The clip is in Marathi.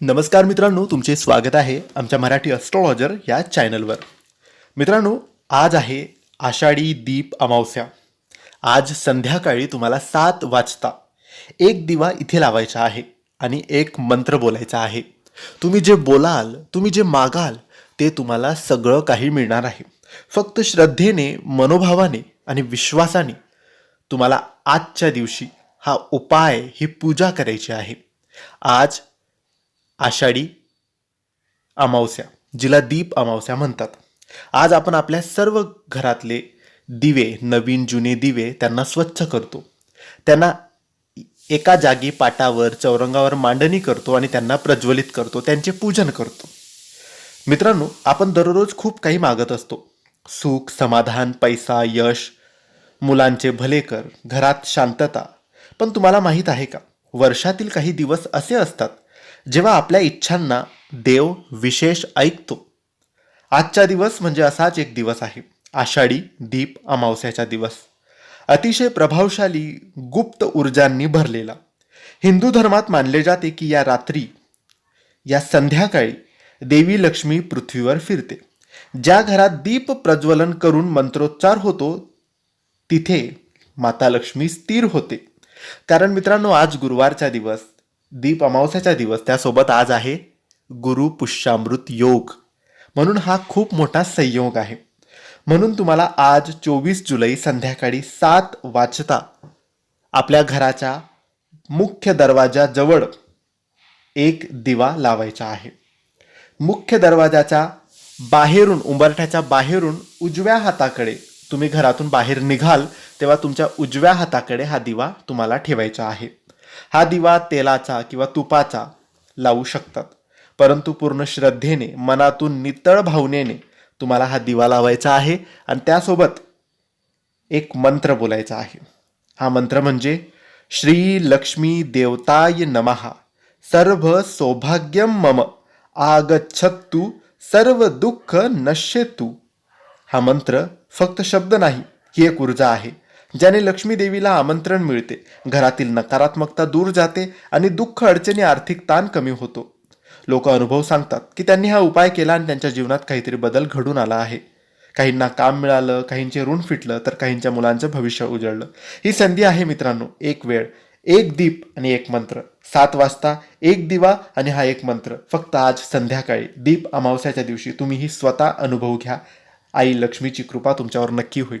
नमस्कार मित्रांनो तुमचे स्वागत आहे आमच्या मराठी अस्ट्रॉलॉजर या चॅनलवर मित्रांनो आज आहे आषाढी दीप अमावस्या. आज संध्याकाळी तुम्हाला सात वाजता एक दिवा इथे लावायचा आहे आणि एक मंत्र बोलायचा आहे. तुम्ही जे बोलाल तुम्ही जे मागाल ते तुम्हाला सगळं काही मिळणार आहे. फक्त श्रद्धेने मनोभावाने आणि विश्वासाने तुम्हाला आजच्या दिवशी हा उपाय ही पूजा करायची आहे. आज आषाढी अमावस्या जिला दीप अमावस्या म्हणतात. आज आपण आपल्या सर्व घरातले दिवे नवीन जुने दिवे त्यांना स्वच्छ करतो. त्यांना एका जागी पाटावर चौरंगावर मांडणी करतो आणि त्यांना प्रज्वलित करतो त्यांचे पूजन करतो. मित्रांनो आपण दररोज खूप काही मागत असतो. सुख समाधान पैसा यश मुलांचे भले कर घरात शांतता. पण तुम्हाला माहीत आहे का वर्षातील काही दिवस असे असतात जेव्हा आपल्या इच्छांना देव विशेष ऐकतो. आजचा दिवस म्हणजे असाच एक दिवस आहे. आषाढी दीप अमावस्याचा दिवस. अतिशय प्रभावशाली गुप्त ऊर्जांनी भरलेला. हिंदू धर्मात मानले जाते की या रात्री या संध्याकाळी देवी लक्ष्मी पृथ्वीवर फिरते. ज्या घरात दीप प्रज्वलन करून मंत्रोच्चार होतो तिथे माता लक्ष्मी स्थिर होते. कारण मित्रांनो आज गुरुवारचा दिवस. दीप अमावस्याचा दिवस त्यासोबत आज आहे गुरु पुष्यामृत योग. म्हणून हा खूप मोठा संयोग आहे. म्हणून तुम्हाला आज चोवीस जुलै संध्याकाळी सात वाजता आपल्या घराच्या मुख्य दरवाजाजवळ एक दिवा लावायचा आहे. मुख्य दरवाजाच्या बाहेरून उंबरठ्याच्या बाहेरून उजव्या हाताकडे तुम्ही घरातून बाहेर निघाल तेव्हा तुमच्या उजव्या हाताकडे हा दिवा तुम्हाला ठेवायचा आहे. हा दिवा तेलाचा किंवा तुपाचा लावू शकतात. परंतु पूर्ण श्रद्धेने मनातून नितळ भावनेने तुम्हाला हा दिवा लावायचा आहे आणि त्यासोबत एक मंत्र बोलायचा आहे. हा मंत्र म्हणजे श्री लक्ष्मी देवताय नमहा सर्व सौभाग्यम मम. आगच्छत्तु सर्व दुःख नश्येतू हा मंत्र फक्त शब्द नाही ही एक ऊर्जा आहे. ज्याने लक्ष्मी देवीला आमंत्रण मिळते. घरातील नकारात्मकता दूर जाते आणि दुःख अडचणी आर्थिक ताण कमी होतो. लोक अनुभव सांगतात की त्यांनी हा उपाय केला आणि त्यांच्या जीवनात काहीतरी बदल घडून आला आहे. काहींना काम मिळालं काहींचे ऋण फिटलं तर काहींच्या मुलांचं भविष्य उजळलं. ही संधी आहे मित्रांनो एक वेळ एक दीप आणि एक मंत्र. सात वाजता एक दिवा आणि हा एक मंत्र. फक्त आज संध्याकाळी दीप अमावस्याच्या दिवशी तुम्ही ही स्वतः अनुभव घ्या. आई लक्ष्मीची कृपा तुमच्यावर नक्की होईल.